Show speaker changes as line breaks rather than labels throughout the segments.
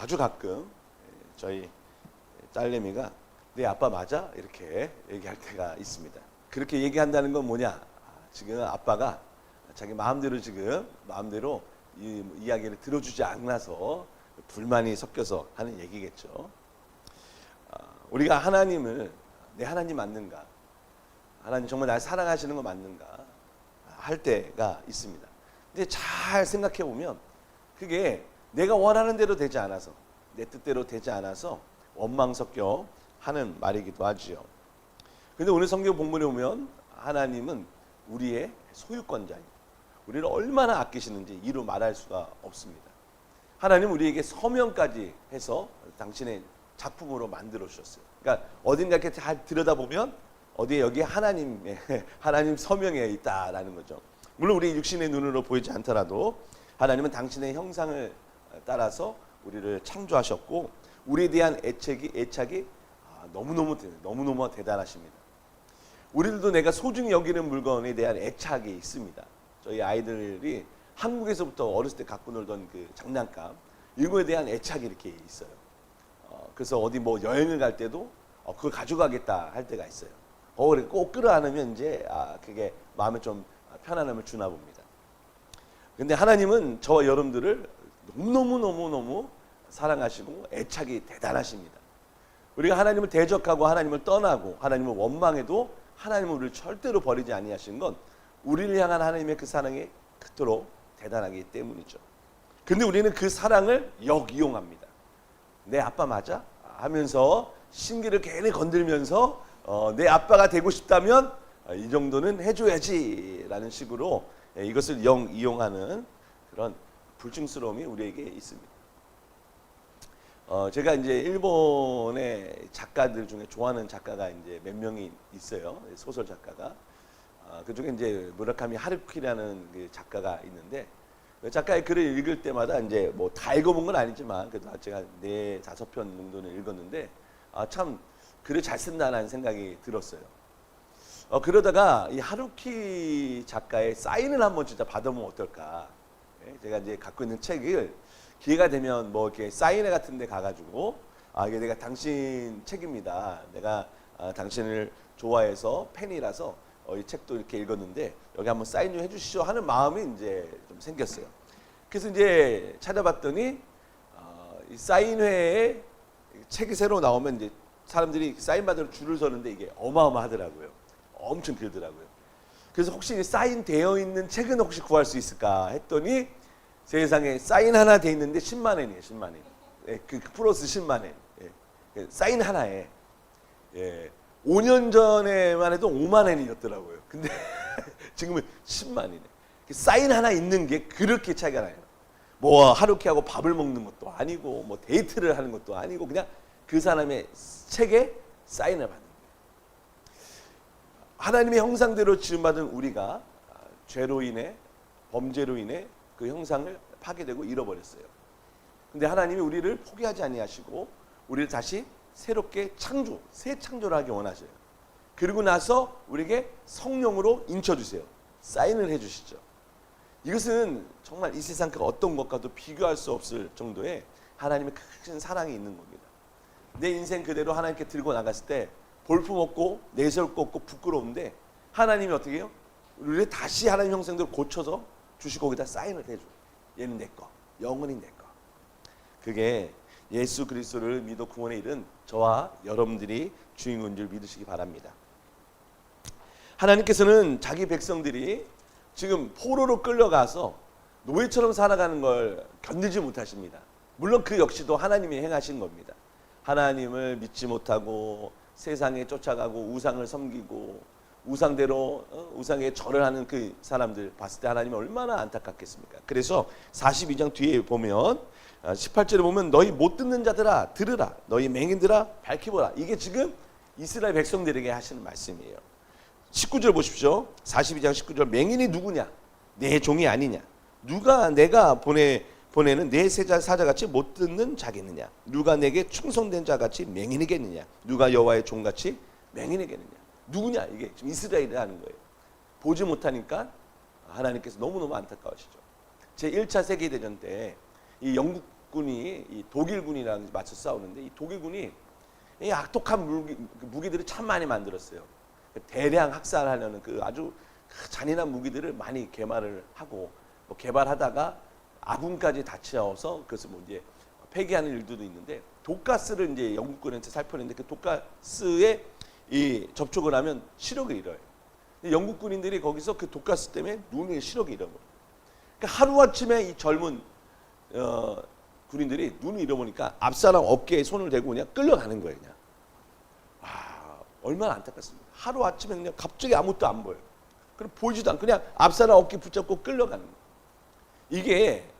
아주 가끔 저희 딸내미가 내 아빠 맞아? 이렇게 얘기할 때가 있습니다. 그렇게 얘기한다는 건 뭐냐? 지금 아빠가 자기 마음대로 지금 마음대로 이 이야기를 들어주지 않아서 불만이 섞여서 하는 얘기겠죠. 아, 우리가 하나님을 내 하나님 맞는가? 하나님 정말 날 사랑하시는 거 맞는가? 할 때가 있습니다. 근데 잘 생각해 보면 그게 내가 원하는 대로 되지 않아서 내 뜻대로 되지 않아서 원망 섞여 하는 말이기도 하지요. 근데 오늘 성경 본문에 보면 하나님은 우리의 소유권자입니다. 우리를 얼마나 아끼시는지 이루 말할 수가 없습니다. 하나님 우리에게 서명까지 해서 당신의 작품으로 만들어 주셨어요. 그러니까 어딘가 이렇게 잘 들여다보면 어디에 여기 하나님의 하나님 서명에 있다라는 거죠. 물론 우리 육신의 눈으로 보이지 않더라도 하나님은 당신의 형상을 따라서 우리를 창조하셨고 우리에 대한 애착이 애착이 아, 너무너무 대- 너무너무 대단하십니다. 우리들도 내가 소중히 여기는 물건에 대한 애착이 있습니다. 저희 아이들이 한국에서부터 어렸을 때 갖고 놀던 그 장난감 이거에 대한 애착이 이렇게 있어요. 어, 그래서 어디 뭐 여행을 갈 때도 어, 그걸 가져가겠다 할 때가 있어요. 어, 그래 꼭 끌어안으면 이제 아, 그게 마음에 좀 편안함을 주나 봅니다. 근데 하나님은 저와 여러분들을 너무너무너무너무 사랑하시고 애착이 대단하십니다. 우리가 하나님을 대적하고 하나님을 떠나고 하나님을 원망해도 하나님은 우리를 절대로 버리지 아니하신 건 우리를 향한 하나님의 그 사랑이 그토록 대단하기 때문이죠. 근데 우리는 그 사랑을 역이용합니다. 내 아빠 맞아? 하면서 신기를 괜히 건들면서 어, 내 아빠가 되고 싶다면 어, 이 정도는 해줘야지라는 식으로 예, 이것을 영 이용하는 그런 불충스러움이 우리에게 있습니다. 어, 제가 이제 일본의 작가들 중에 좋아하는 작가가 이제 몇 명이 있어요. 소설 작가가. 아, 그 중에 이제 무라카미 하루키라는 그 작가가 있는데 그 작가의 글을 읽을 때마다 이제 뭐 다 읽어본 건 아니지만 그래도 제가 네 다섯 편 정도는 읽었는데 아, 참 글을 잘 쓴다는 생각이 들었어요. 어, 그러다가 이 하루키 작가의 사인을 한번 진짜 받아보면 어떨까. 예, 제가 이제 갖고 있는 책을 기회가 되면 뭐 이렇게 사인회 같은 데 가가지고 아, 이게 내가 당신 책입니다. 내가 아, 당신을 좋아해서 팬이라서 어, 이 책도 이렇게 읽었는데 여기 한번 사인 좀 해주시죠 하는 마음이 이제 좀 생겼어요. 그래서 이제 찾아봤더니 어, 이 사인회에 책이 새로 나오면 이제 사람들이 사인 받으러 줄을 서는데 이게 어마어마하더라고요. 엄청 길더라고요. 그래서 혹시 사인 되어 있는 책은 혹시 구할 수 있을까 했더니 세상에 사인 하나 돼 있는데 10만 원이에요, 10만 원. 예, 그, 그 플러스 10만 원. 예, 그 사인 하나에 예, 5년 전에만 해도 5만 원이었더라고요. 근데 지금은 10만 원이네. 그 사인 하나 있는 게 그렇게 차이가 나요. 뭐 하루키하고 밥을 먹는 것도 아니고 뭐 데이트를 하는 것도 아니고 그냥 그 사람의 책에 사인을 받는. 하나님의 형상대로 지음받은 우리가 죄로 인해 범죄로 인해 그 형상을 파괴되고 잃어버렸어요. 근데 하나님이 우리를 포기하지 아니하시고 우리를 다시 새롭게 창조, 새 창조를 하기 원하셔요. 그리고 나서 우리에게 성령으로 인쳐 주세요. 사인을 해 주시죠. 이것은 정말 이 세상 그 어떤 것과도 비교할 수 없을 정도의 하나님의 큰 사랑이 있는 겁니다. 내 인생 그대로 하나님께 들고 나갔을 때 볼품 없고 내세울 없고 부끄러운데 하나님이 어떻게 해요? 우리를 다시 하나님 형상대로 고쳐서 주시고 거기다 사인을 해줘. 얘는 내 거, 영원히 내 거. 그게 예수 그리스도를 믿어 구원에 이른 저와 여러분들이 주인공인 줄 믿으시기 바랍니다. 하나님께서는 자기 백성들이 지금 포로로 끌려가서 노예처럼 살아가는 걸 견디지 못하십니다. 물론 그 역시도 하나님이 행하신 겁니다. 하나님을 믿지 못하고 세상에 쫓아가고 우상을 섬기고 우상대로 어, 우상에 절을 하는 그 사람들 봤을 때 하나님이 얼마나 안타깝겠습니까? 그래서 42장 뒤에 보면 18절에 보면 너희 못 듣는 자들아 들으라 너희 맹인들아 밝히보라 이게 지금 이스라엘 백성들에게 하시는 말씀이에요. 19절 보십시오. 42장 19절 맹인이 누구냐? 내 종이 아니냐? 누가 내가 보내 보내는 내 세자 사자같이 못 듣는 자겠느냐? 누가 내게 충성된 자같이 맹인이겠느냐? 누가 여호와의 종같이 맹인이겠느냐? 누구냐? 이게 지금 이스라엘이라는 거예요. 보지 못하니까 하나님께서 너무너무 안타까우시죠. 제 1차 세계대전 때 이 영국 영국군이 이 독일군이랑 맞서 싸우는데 이 독일군이 이 악독한 무기, 그 무기들을 참 많이 만들었어요. 대량 학살하려는 그 아주 그 잔인한 무기들을 많이 개발을 하고 뭐 개발하다가 아군까지 다치어서 그것을 뭐 이제 폐기하는 일들도 있는데 독가스를 이제 영국군한테 살펴냈는데 그 독가스에 이 접촉을 하면 시력을 잃어요. 영국 군인들이 거기서 그 독가스 때문에 눈의 시력을 잃어버려. 그러니까 하루 아침에 이 젊은 어, 군인들이 눈을 잃어보니까 앞사람 어깨에 손을 대고 그냥 끌려가는 거예요. 그냥. 와 얼마나 안타깝습니까. 하루 아침에 그냥 갑자기 아무것도 안 보여. 요 그럼 보이지도 않고 그냥 앞사람 어깨 붙잡고 끌려가는 거예요. 이게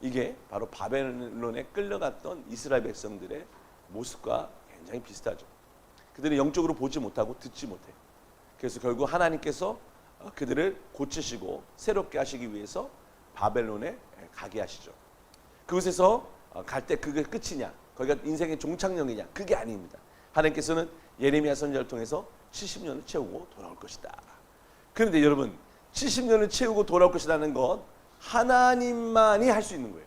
이게 바로 바벨론에 끌려갔던 이스라엘 백성들의 모습과 굉장히 비슷하죠. 그들은 영적으로 보지 못하고 듣지 못해. 그래서 결국 하나님께서 어, 그들을 고치시고 새롭게 하시기 위해서 바벨론에 가게 하시죠. 그곳에서 어, 갈때 그게 끝이냐? 거기가 인생의 종착역이냐? 그게 아닙니다. 하나님께서는 예레미야 선지자를 통해서 70년을 채우고 돌아올 것이다. 그런데 여러분 70년을 채우고 돌아올 것이라는 건 하나님만이 할 수 있는 거예요.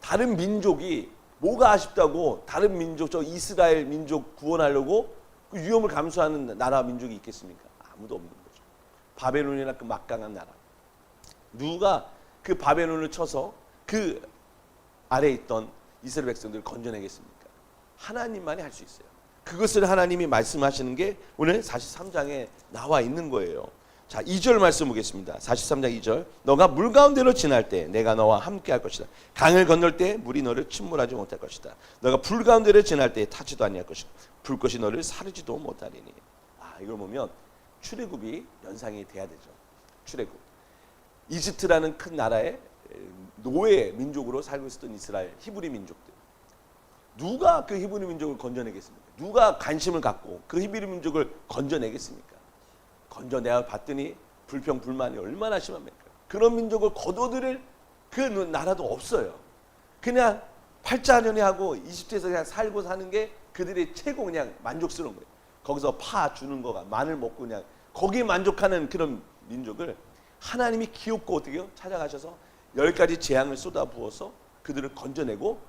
다른 민족이 뭐가 아쉽다고 다른 민족 저 이스라엘 민족 구원하려고 그 위험을 감수하는 나라 민족이 있겠습니까? 아무도 없는 거죠. 바벨론이나 그 막강한 나라. 누가 그 바벨론을 쳐서 그 아래에 있던 이스라엘 백성들을 건져내겠습니까? 하나님만이 할 수 있어요. 그것을 하나님이 말씀하시는 게 오늘 43장에 나와 있는 거예요. 자, 2절 말씀 보겠습니다. 43장 2절. 너가 물 가운데로 지날 때 내가 너와 함께 할 것이다. 강을 건널 때 물이 너를 침몰하지 못할 것이다. 너가 불 가운데로 지날 때 타지도 아니할 것이다. 불꽃이 너를 사르지도 못하리니. 아, 이걸 보면 출애굽이 연상이 돼야 되죠. 출애굽. 이집트라는 큰 나라의 노예 민족으로 살고 있었던 이스라엘 히브리 민족들. 누가 그 히브리 민족을 건져내겠습니까? 누가 관심을 갖고 그 히브리 민족을 건져내겠습니까? 건져내어 봤더니 불평 불만이 얼마나 심합니까? 그런 민족을 거둬들일 그 나라도 없어요. 그냥 팔자년이 하고 이집트에서 그냥 살고 사는 게 그들의 최고 그냥 만족스러운 거예요. 거기서 파 주는 거가 마늘 먹고 그냥 거기에 만족하는 그런 민족을 하나님이 귀엽고 어떻게요? 찾아가셔서 열 가지 재앙을 쏟아 부어서 그들을 건져내고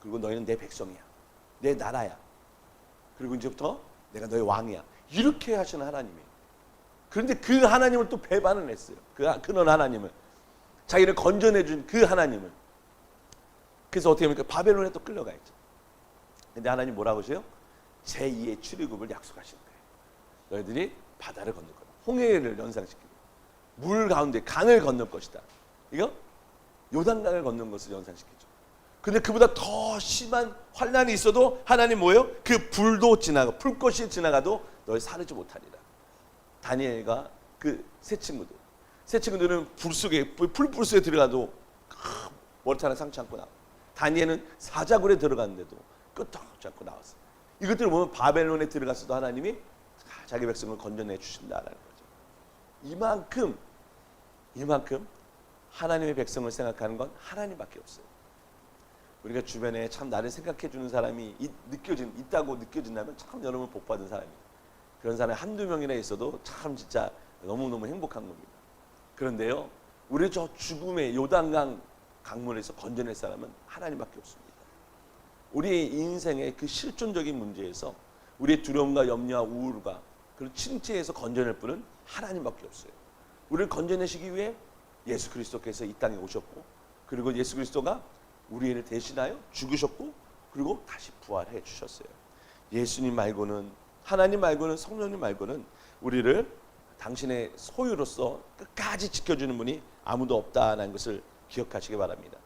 그리고 너희는 내 백성이야. 내 나라야. 그리고 이제부터 내가 너의 왕이야. 이렇게 하시는 하나님이에요. 그런데 그 하나님을 또 배반을 했어요. 그, 그런 하나님을. 자기를 건져내 준 그 하나님을. 그래서 어떻게 합니까? 바벨론에 또 끌려가 있죠. 근데 하나님 뭐라고 하세요? 제2의 출애굽을 약속하시는 거예요. 너희들이 바다를 건널 거다. 홍해를 연상시키고 물 가운데 강을 건널 것이다. 이거 요단강을 건넌 것을 연상시키죠. 근데 그보다 더 심한 환란이 있어도 하나님 뭐예요? 그 불도 지나가 불꽃이 지나가도 널 사르지 못하리라. 다니엘과 그 세 친구들. 세 친구들은 불 속에 풀불 속에 들어가도 머리타는 상처 않고 나와. 다니엘은 사자굴에 들어갔는데도 끄떡지 않고 나왔어. 이것들을 보면 바벨론에 들어갔어도 하나님이 자기 백성을 건져내 주신다라는 거죠. 이만큼 이만큼 하나님의 백성을 생각하는 건 하나님밖에 없어요. 우리가 주변에 참 나를 생각해 주는 사람이 있, 느껴진 있다고 느껴진다면 참 여러분 복 받은 사람이에요. 그런 사람이 한두 명이나 있어도 참 진짜 너무너무 행복한 겁니다. 그런데요. 우리 저 죽음의 요단강 강물에서 건져낼 사람은 하나님밖에 없습니다. 우리의 인생의 그 실존적인 문제에서 우리의 두려움과 염려와 우울과 그런 침체에서 건져낼 분은 하나님밖에 없어요. 우리를 건져내시기 위해 예수 그리스도께서 이 땅에 오셨고 그리고 예수 그리스도가 우리를 대신하여 죽으셨고 그리고 다시 부활해 주셨어요. 예수님 말고는 하나님 말고는 성령님 말고는 우리를 당신의 소유로서 끝까지 지켜주는 분이 아무도 없다는 것을 기억하시기 바랍니다.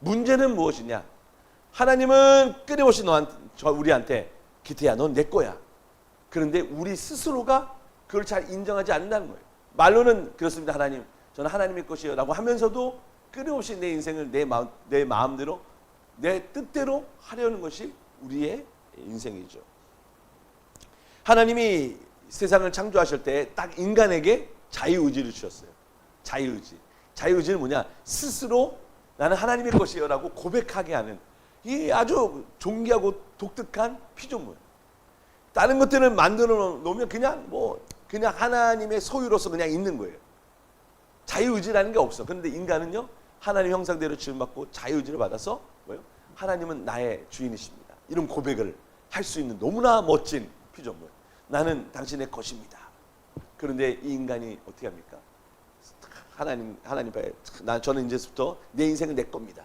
문제는 무엇이냐? 하나님은 끊임없이 너한테, 저 우리한테 기태야, 넌 내 거야. 그런데 우리 스스로가 그걸 잘 인정하지 않는다는 거예요. 말로는 그렇습니다, 하나님. 저는 하나님의 것이요라고 하면서도 끊임없이 내 인생을 내 마음 내 마음대로 내 뜻대로 하려는 것이 우리의 인생이죠. 하나님이 세상을 창조하실 때 딱 인간에게 자유의지를 주셨어요. 자유의지. 자유의지는 뭐냐? 스스로 나는 하나님의 것이요라고 고백하게 하는 이 아주 존귀하고 독특한 피조물. 다른 것들은 만들어 놓으면 그냥 뭐 그냥 하나님의 소유로서 그냥 있는 거예요. 자유의지라는 게 없어. 그런데 인간은요 하나님 형상대로 지음받고 자유의지를 받아서 뭐요? 하나님은 나의 주인이십니다. 이런 고백을 할 수 있는 너무나 멋진 피조물. 나는 당신의 것입니다. 그런데 이 인간이 어떻게 합니까? 하나님 하나님 앞에 나 저는 이제부터 내 인생은 내 겁니다.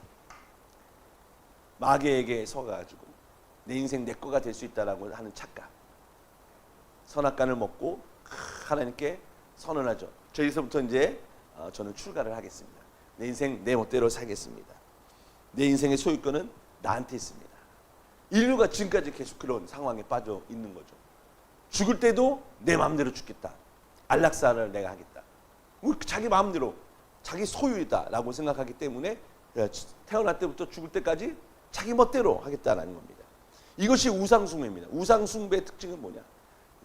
마귀에게 속아가지고 내 인생 내 거가 될 수 있다라고 하는 착각. 선악간을 먹고 하나님께 선언하죠. 저기서부터 이제 어, 저는 출가를 하겠습니다. 내 인생 내 멋대로 살겠습니다. 내 인생의 소유권은 나한테 있습니다. 인류가 지금까지 계속 그런 상황에 빠져 있는 거죠. 죽을 때도 내 마음대로 죽겠다. 안락사를 내가 하겠다. 뭐 자기 마음대로 자기 소유이다라고 생각하기 때문에 태어날 때부터 죽을 때까지 자기 멋대로 하겠다라는 겁니다. 이것이 우상숭배입니다. 우상숭배의 특징은 뭐냐?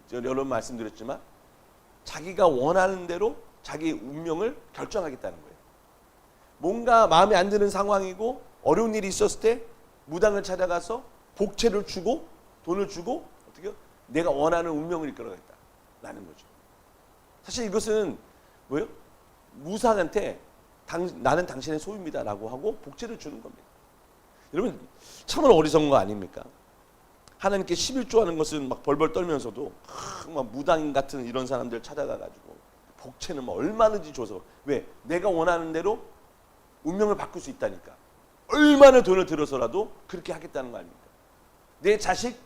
저 여러 번 말씀드렸지만 자기가 원하는 대로 자기 운명을 결정하겠다는 거예요. 뭔가 마음에 안 드는 상황이고 어려운 일이 있었을 때 무당을 찾아가서 복채를 주고 돈을 주고 내가 원하는 운명을 이끌어가겠다 라는 거죠. 사실 이것은 뭐요? 무상한테 당, 나는 당신의 소유입니다 라고 하고 복제를 주는 겁니다. 여러분 참으로 어리석은 거 아닙니까? 하나님께 11조 하는 것은 막 벌벌 떨면서도 막 무당인 같은 이런 사람들 찾아가 가지고 복채는 뭐 얼마든지 줘서 왜 내가 원하는 대로 운명을 바꿀 수 있다니까 얼마나 돈을 들어서라도 그렇게 하겠다는 거 아닙니까? 내 자식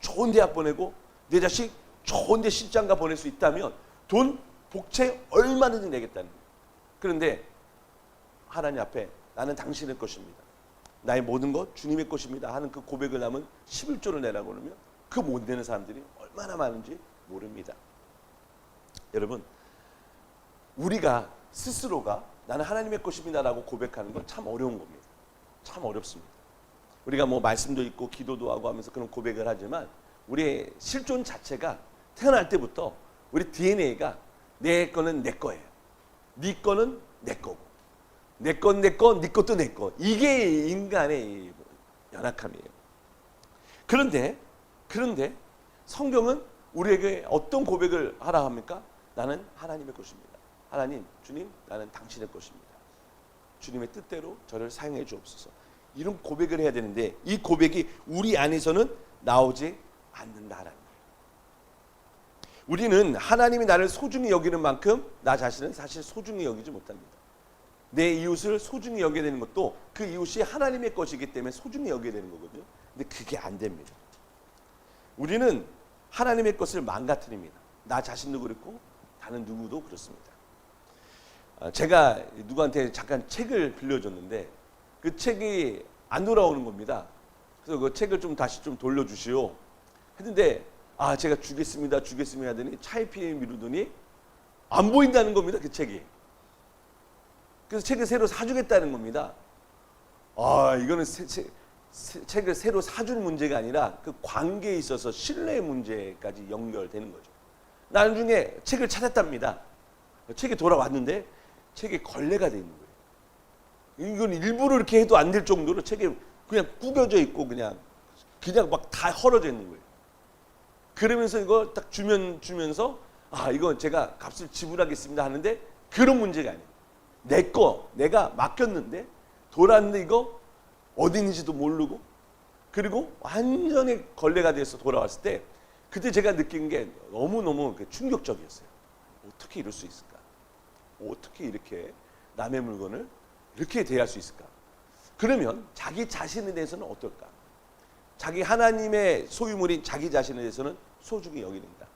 좋은 대학 보내고 내 자식 좋은 데 실장가 보낼 수 있다면 돈 복채 얼마든지 내겠다는 거예요. 그런데 하나님 앞에 나는 당신의 것입니다. 나의 모든 것 주님의 것입니다 하는 그 고백을 하면 11조를 내라고 그러면 그 못 내는 사람들이 얼마나 많은지 모릅니다. 여러분 우리가 스스로가 나는 하나님의 것입니다라고 고백하는 건 참 어려운 겁니다. 참 어렵습니다. 우리가 뭐 말씀도 있고 기도도 하고 하면서 그런 고백을 하지만 우리의 실존 자체가 태어날 때부터 우리 DNA가 내 거는 내 거예요. 네 거는 내 거고. 내 건 내 거, 네 것도 내 거. 이게 인간의 연약함이에요. 그런데 그런데 성경은 우리에게 어떤 고백을 하라 합니까? 나는 하나님의 것입니다. 하나님, 주님, 나는 당신의 것입니다. 주님의 뜻대로 저를 사용해 주옵소서. 이런 고백을 해야 되는데 이 고백이 우리 안에서는 나오지 않는다라는. 우리는 하나님이 나를 소중히 여기는 만큼 나 자신은 사실 소중히 여기지 못합니다. 내 이웃을 소중히 여겨야 되는 것도 그 이웃이 하나님의 것이기 때문에 소중히 여겨야 되는 거거든요. 근데 그게 안 됩니다. 우리는 하나님의 것을 망가뜨립니다. 나 자신도 그렇고 다른 누구도 그렇습니다. 아, 제가 누구한테 잠깐 책을 빌려줬는데 그 책이 안 돌아오는 겁니다. 그래서 그 책을 좀 다시 좀 돌려주시오. 했는데 아 제가 주겠습니다 주겠습니다 하더니 차에 피해 미루더니 안 보인다는 겁니다 그 책이. 그래서 책을 새로 사주겠다는 겁니다. 아 이거는 새, 새, 새, 책을 새로 사줄 문제가 아니라 그 관계에 있어서 신뢰 문제까지 연결되는 거죠. 나중에 책을 찾았답니다. 책이 돌아왔는데 책에 걸레가 돼 있는 거예요. 이건 일부러 이렇게 해도 안 될 정도로 책에 그냥 구겨져 있고 그냥 그냥 막 다 헐어져 있는 거예요. 그러면서 이거 딱 주면 주면서 아 이건 제가 값을 지불하겠습니다 하는데 그런 문제가 아니에요. 내 거 내가 맡겼는데 돌았는데 이거 어디 있는지도 모르고 그리고 완전히 걸레가 돼서 돌아왔을 때 그때 제가 느낀 게 너무너무 그 충격적이었어요. 어떻게 이럴 수 있을까? 어떻게 이렇게 남의 물건을 이렇게 대할 수 있을까? 그러면 자기 자신에 대해서는 어떨까? 자기 하나님의 소유물인 자기 자신에 대해서는 소중히 여기는다.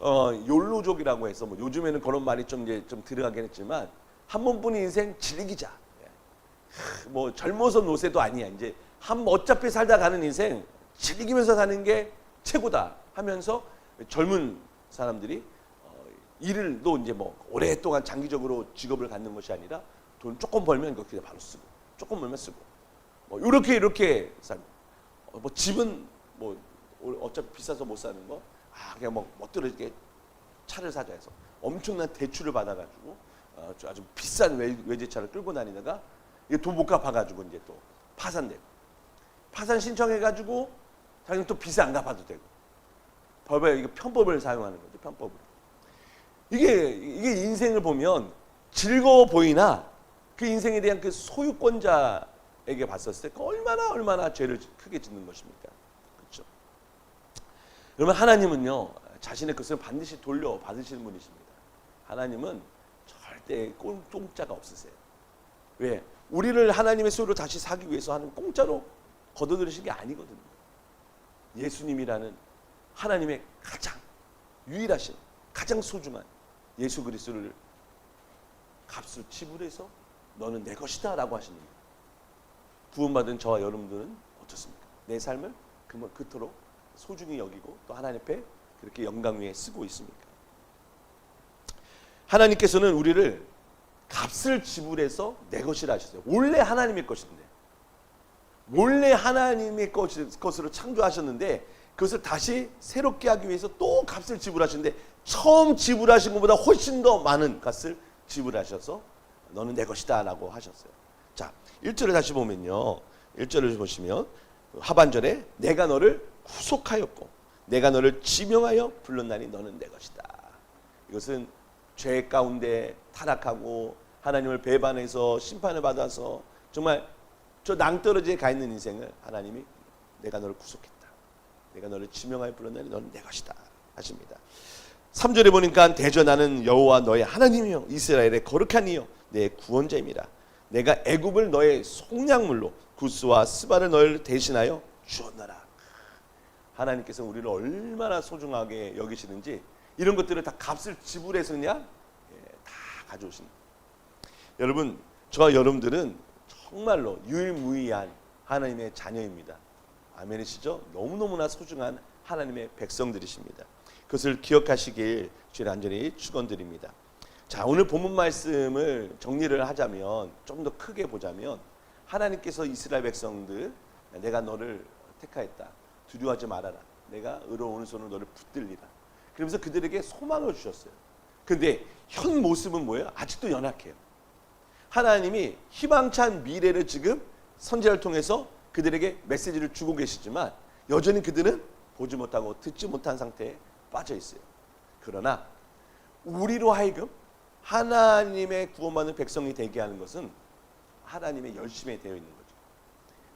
어, 욜로족이라고 해서 뭐 요즘에는 그런 말이 좀 이제 좀 들어가긴 했지만 한 번뿐인 인생 즐기자. 예. 뭐 젊어서 노세도 아니야. 이제 한 어차피 살다 가는 인생 즐기면서 사는 게 최고다 하면서 젊은 사람들이 어, 일을도 이제 뭐 오랫동안 장기적으로 직업을 갖는 것이 아니라 돈 조금 벌면 그냥 바로 쓰고 조금 벌면 쓰고 뭐 이렇게 이렇게 어, 뭐 집은 뭐 어차피 비싸서 못 사는 거? 아, 그냥 뭐 이렇게 차를 사자 해서 엄청난 대출을 받아가지고 어, 아주 비싼 외, 외제차를 끌고 다니다가 이게 돈 못 갚아가지고 이제 또 파산되고 파산 신청해가지고 자기는 또 비싸 안 갚아도 되고 법에 이거 편법을 사용하는 거죠 편법을 이게 이게 인생을 보면 즐거워 보이나 그 인생에 대한 그 소유권자 에게 봤었을 때 얼마나 얼마나 죄를 크게 짓는 것입니까? 그렇죠? 그러면 하나님은요 자신의 것을 반드시 돌려 받으시는 분이십니다. 하나님은 절대 꽁짜가 없으세요. 왜? 우리를 하나님의 소유로 다시 사기 위해서 하는 공짜로 걷어들이신 게 아니거든요. 예수님이라는 하나님의 가장 유일하신 가장 소중한 예수 그리스도를 값을 지불해서 너는 내 것이다라고 하시는 거예요. 구원받은 저와 여러분들은 어떻습니까? 내 삶을 그- 그토록 소중히 여기고 또 하나님 앞에 그렇게 영광 위에 쓰고 있습니까? 하나님께서는 우리를 값을 지불해서 내 것이라 하셨어요. 원래 하나님의 것인데 원래 하나님의 것- 것으로 창조하셨는데 그것을 다시 새롭게 하기 위해서 또 값을 지불하시는데 처음 지불하신 것보다 훨씬 더 많은 값을 지불하셔서 너는 내 것이다 라고 하셨어요. 자, 1절을 다시 보면요. 1절을 보시면 하반절에 내가 너를 구속하였고 내가 너를 지명하여 불렀나니 너는 내 것이다. 이것은 죄 가운데 타락하고 하나님을 배반해서 심판을 받아서 정말 저 낭떠러지에 가 있는 인생을 하나님이 내가 너를 구속했다. 내가 너를 지명하여 불렀나니 너는 내 것이다 하십니다. 3절에 보니까 대전하는 여호와 너의 하나님이여 이스라엘의 거룩한 이여 내 구원자입니다. 내가 애굽을 너의 속량물로 구스와 스바를 너를 대신하여 주었나라. 하나님께서 우리를 얼마나 소중하게 여기시는지 이런 것들을 다 값을 지불해서 그냥 예, 다 가져오신. 여러분, 저와 여러분들은 정말로 유일무이한 하나님의 자녀입니다. 아멘이시죠? 너무너무나 소중한 하나님의 백성들이십니다. 그것을 기억하시길 주의 간절히 축원드립니다. 자, 오늘 본문 말씀을 정리를 하자면 좀 더 크게 보자면 하나님께서 이스라엘 백성들 내가 너를 택하였다. 두려워하지 말아라. 내가 의로운 손으로 너를 붙들리라. 그러면서 그들에게 소망을 주셨어요. 근데 현 모습은 뭐예요? 아직도 연약해요. 하나님이 희망찬 미래를 지금 선지자를 통해서 그들에게 메시지를 주고 계시지만 여전히 그들은 보지 못하고 듣지 못한 상태에 빠져 있어요. 그러나 우리로 하여금 하나님의 구원받는 백성이 되게 하는 것은 하나님의 열심에 되어 있는 거죠.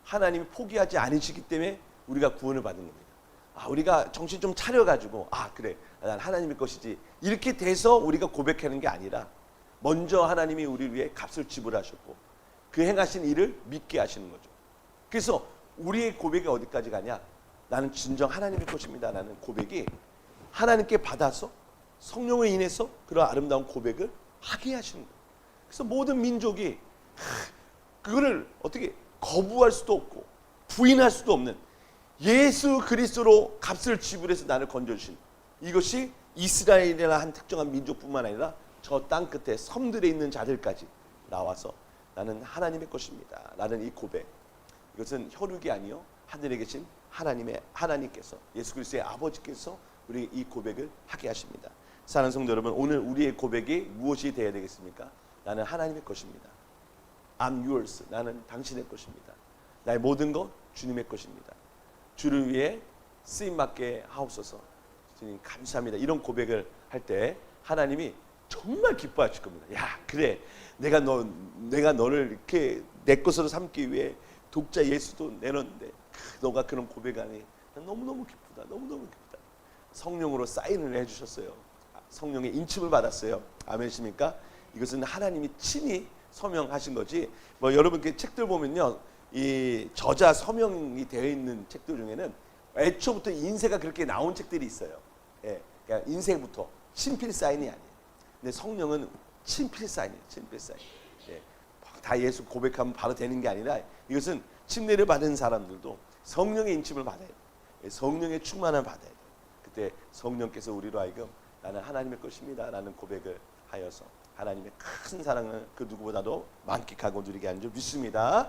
하나님이 포기하지 않으시기 때문에 우리가 구원을 받는 겁니다. 아, 우리가 정신 좀 차려가지고 아 그래 난 하나님의 것이지 이렇게 돼서 우리가 고백하는 게 아니라 먼저 하나님이 우리 위해 값을 지불하셨고 그 행하신 일을 믿게 하시는 거죠. 그래서 우리의 고백이 어디까지 가냐? 나는 진정 하나님의 것입니다. 라는 고백이 하나님께 받아서 성령을 인해서 그런 아름다운 고백을 하게 하시는 거예요. 그래서 모든 민족이 그거를 어떻게 거부할 수도 없고 부인할 수도 없는 예수 그리스도로 값을 지불해서 나를 건져주신 이것이 이스라엘이라는 한 특정한 민족뿐만 아니라 저 땅 끝에 섬들에 있는 자들까지 나와서 나는 하나님의 것입니다. 라는 이 고백. 이것은 혈육이 아니요 하늘에 계신 하나님의 하나님께서 예수 그리스도의 아버지께서 우리 이 고백을 하게 하십니다. 사랑하는 성도 여러분, 오늘 우리의 고백이 무엇이 되어야 되겠습니까? 나는 하나님의 것입니다. I'm yours. 나는 당신의 것입니다. 나의 모든 것 주님의 것입니다. 주를 위해 쓰임 받게 하옵소서. 주님 감사합니다. 이런 고백을 할 때 하나님이 정말 기뻐하실 겁니다. 야, 그래. 내가 너 내가 너를 이렇게 내 것으로 삼기 위해 독자 예수도 내놓는데 그, 너가 그런 고백하니 난 너무너무 기쁘다. 너무너무 기쁘다. 성령으로 사인을 해 주셨어요. 성령의 인침을 받았어요. 아멘십니까? 이것은 하나님이 친히 서명하신 거지. 뭐 여러분 그 책들 보면요. 이 저자 서명이 되어 있는 책들 중에는 애초부터 인쇄가 그렇게 나온 책들이 있어요. 예. 그러니까 인쇄부터 친필 사인이 아니에요. 근데 성령은 친필 사인이에요. 친필 사인. 예. 다 예수 고백하면 바로 되는 게 아니라 이것은 침례를 받은 사람들도 성령의 인침을 받아야 돼요. 예, 성령의 충만을 받아야 돼요. 그때 성령께서 우리로 하여금 나는 하나님의 것입니다. 라는 고백을 하여서 하나님의 큰 사랑을 그 누구보다도 만끽하고 누리게 하는 줄 믿습니다.